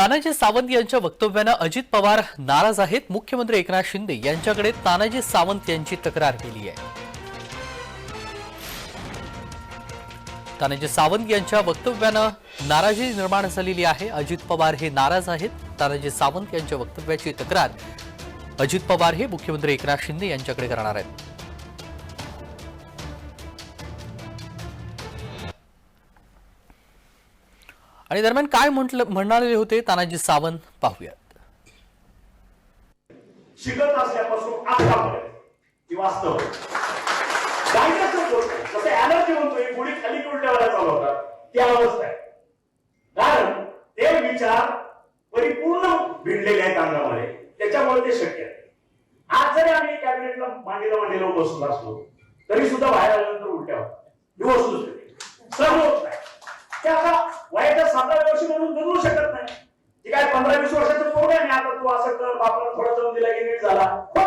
तानाजी सावंत यांच्या वक्तव्यानं अजित पवार नाराज आहेत. मुख्यमंत्री एकनाथ शिंदे यांच्याकडे तानाजी सावंत यांची तक्रार केली आहे. तानाजी सावंत यांच्या वक्तव्यानं नाराजी निर्माण झालेली आहे. अजित पवार हे नाराज आहेत. तानाजी सावंत यांच्या वक्तव्याची तक्रार अजित पवार हे मुख्यमंत्री एकनाथ शिंदे यांच्याकडे करणार आहेत. आणि दरम्यान काय म्हटलं म्हणालेले होते तानाजी सावंत? पाहूयात. शिकत असल्यापासून आतापर्यंत ही वास्तव. आहे. जायचं होत जसं एनर्जी म्हणतोय गुढी खाली उलट्यावर चालवतात ती अवस्था आहे. कारण ते विचार परिपूर्ण भिडलेले आहेत अंगामध्ये. त्याच्यामुळे ते शक्य आहे. आज जरी आम्ही कॅबिनेटला मांडीला मांडीला बसून असलो तरी सुद्धा बाहेर आल्यानंतर उलट्या होतात. ही वस्तुस्थिती सर्व होत नाही. ते युनिट झाला?